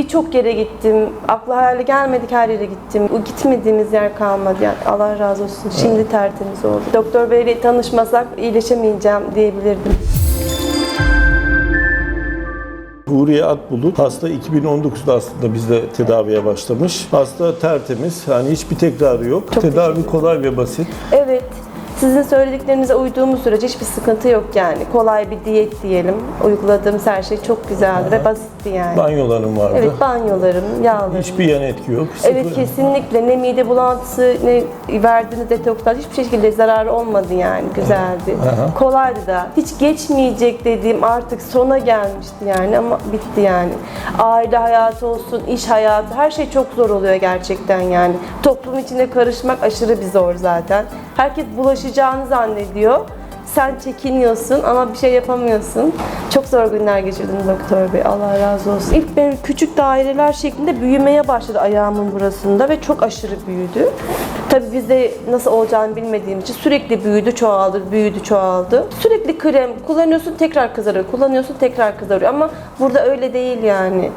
Birçok yere gittim. Akla hayali gelmedik her yere gittim. O gitmediğimiz yer kalmadı. Yani Allah razı olsun. Şimdi tertemiz oldu. Doktor Bey'le tanışmasak iyileşemeyeceğim diyebilirdim. Huriye Akbulut hasta 2019'da aslında bizde tedaviye başlamış. Hasta tertemiz. Yani hiçbir tekrarı yok. Çok Tedavi kolay ve basit. Evet. Sizin söylediklerinize uyduğumuz sürece hiçbir sıkıntı yok yani. Kolay bir diyet diyelim. Uyguladığımız her şey çok güzeldi ve basitti yani. Banyolarım vardı. Evet banyolarım, yağlarım. Hiçbir yan etki yok. Evet Sıfır- kesinlikle ne mide bulantısı ne verdiğiniz detokslar hiçbir şekilde zararı olmadı yani güzeldi. Aha. Kolaydı da. Hiç geçmeyecek dediğim artık sona gelmişti yani ama bitti yani. Aile hayatı olsun, iş hayatı her şey çok zor oluyor gerçekten yani. Toplum içinde karışmak aşırı bir zor zaten. Herkes bulaşacağını zannediyor. Sen çekiniyorsun ama bir şey yapamıyorsun. Çok zor günler geçirdim doktor bey. Allah razı olsun. İlk benim küçük daireler şeklinde büyümeye başladı ayağımın burasında ve çok aşırı büyüdü. Tabii biz de nasıl olacağını bilmediğim için sürekli büyüdü, çoğaldı, büyüdü, çoğaldı. Sürekli krem kullanıyorsun tekrar kızarıyor, kullanıyorsun tekrar kızarıyor ama burada öyle değil yani.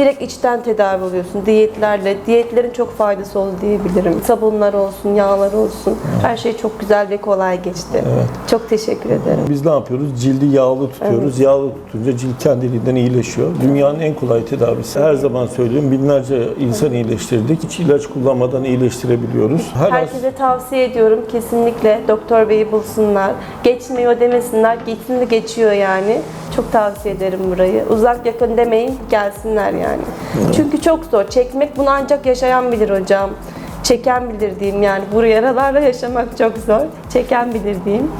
Direkt içten tedavi oluyorsun diyetlerle. Diyetlerin çok faydası oldu diyebilirim. Sabunlar olsun, yağlar olsun. Her şey çok güzel ve kolay geçti. Çok teşekkür ederim. Biz ne yapıyoruz? Cildi yağlı tutuyoruz. Yağlı tutunca cilt kendiliğinden iyileşiyor. Dünyanın en kolay tedavisi. Her zaman söylüyorum binlerce insan iyileştirdik. Hiç ilaç kullanmadan iyileştirebiliyoruz. Her Herkese tavsiye ediyorum kesinlikle doktor beyi bulsunlar. Geçmiyor demesinler, de geçiyor yani. Çok tavsiye ederim burayı. Uzak yakın demeyin, gelsinler yani. Çünkü çok zor. Çekmek bunu ancak yaşayan bilir hocam. Çeken bilir diyeyim yani. Bu yaralarla yaşamak çok zor. Çeken bilir diyeyim.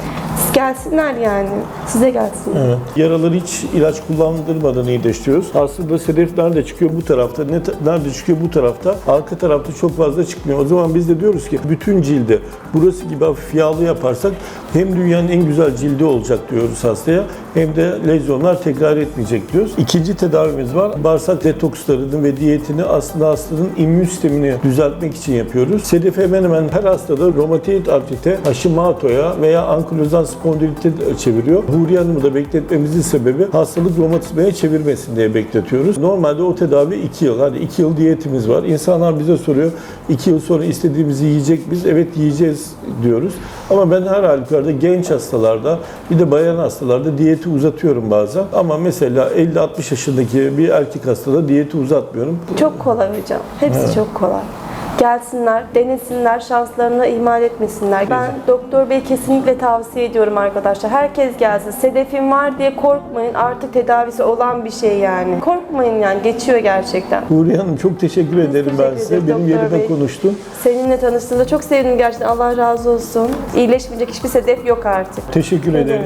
Gelsinler yani. Size gelsinler. Evet. Yaraları hiç ilaç kullandırmadan iyileştiriyoruz. Aslında sedef nerede çıkıyor? Bu tarafta. Ne, nerede çıkıyor? Bu tarafta. Arka tarafta çok fazla çıkmıyor. O zaman biz de diyoruz ki bütün cilde burası gibi hafif yağlı yaparsak hem dünyanın en güzel cildi olacak diyoruz hastaya hem de lezyonlar tekrar etmeyecek diyoruz. İkinci tedavimiz var. Bağırsak detokslarını ve diyetini aslında hastanın immün sistemini düzeltmek için yapıyoruz. Sedef hemen hemen her hastada romatoid artrite, Hashimoto'ya veya ankilozan spondilite çeviriyor. Huriye Hanım'ı da bekletmemizin sebebi hastalık romatizmaya çevirmesin diye bekletiyoruz. Normalde o tedavi 2 yıl. Hadi 2 yıl diyetimiz var. İnsanlar bize soruyor 2 yıl sonra istediğimizi yiyecek biz. Evet yiyeceğiz diyoruz. Ama ben her halükarda genç hastalarda bir de bayan hastalarda diyeti uzatıyorum bazen. Ama mesela 50-60 yaşındaki bir erkek hastada diyeti uzatmıyorum. Çok kolay hocam. Hepsi çok kolay. Gelsinler, denesinler, şanslarını ihmal etmesinler. Ben doktor bey kesinlikle tavsiye ediyorum arkadaşlar. Herkes gelsin. Sedefim var diye korkmayın. Artık tedavisi olan bir şey yani. Korkmayın yani. Geçiyor gerçekten. Huriye Hanım çok teşekkür ederim ben teşekkür size. ederiz Benim doktor yerime bey. konuştun. Seninle tanıştığımda çok sevindim gerçekten. Allah razı olsun. İyileşmeyecek hiçbir sedef yok artık. Teşekkür ederiz.